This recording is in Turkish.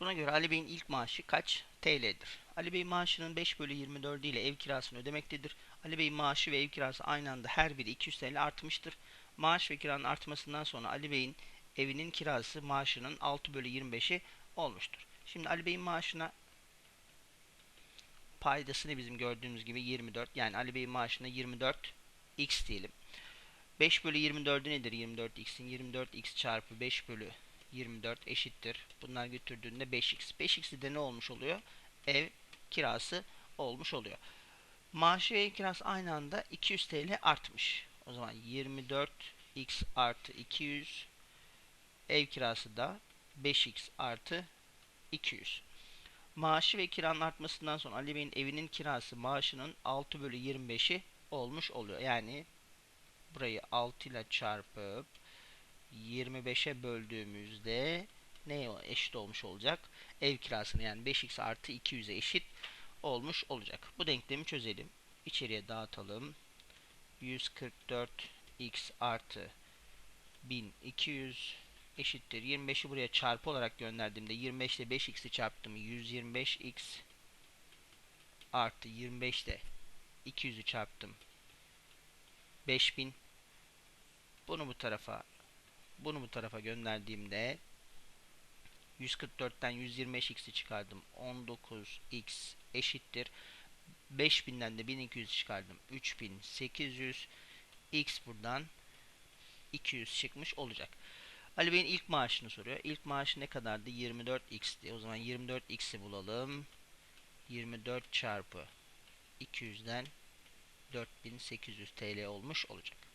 Buna göre Ali Bey'in ilk maaşı kaç TL'dir? Ali Bey maaşının 5 bölü 24 ile ev kirasını ödemektedir. Ali Bey'in maaşı ve ev kirası aynı anda her biri 200 TL artmıştır. Maaş ve kiranın artmasından sonra Ali Bey'in evinin kirası maaşının 6 bölü 25'i olmuştur. Şimdi Ali Bey'in maaşına paydası ne bizim gördüğümüz gibi 24. Yani Ali Bey'in maaşına 24 x diyelim. 5 bölü 24'ü nedir 24x'in? 24x çarpı 5 bölü 24 eşittir. Bunlar götürdüğünde 5x. 5x'i de ne olmuş oluyor? Ev kirası olmuş oluyor. Maaşı ve ev kirası aynı anda 200 TL artmış. O zaman 24x artı 200 ev kirası da 5x artı 200. Maaşı ve kiranın artmasından sonra Ali Bey'in evinin kirası maaşının 6 bölü 25'i olmuş oluyor. Yani burayı 6 ile çarpıp 25'e böldüğümüzde neye eşit olmuş olacak? Ev kirasını yani 5x artı 200'e eşit olmuş olacak. Bu denklemi çözelim. İçeriye dağıtalım. 144x artı 1200 eşittir. 25'i buraya çarpı olarak gönderdiğimde 25 ile 5x'i çarptım. 125x artı 25 ile 200'ü çarptım. 5000 bunu bu tarafa bunu bu tarafa gönderdiğimde 144'ten 125x'i çıkardım. 19x eşittir. 5000'den de 1200 çıkardım. 3800 x buradan 200 çıkmış olacak. Ali Bey'in ilk maaşını soruyor. İlk maaşı ne kadardı? 24x'ti. O zaman 24x'i bulalım. 24 çarpı 200'den 4800 TL olmuş olacak.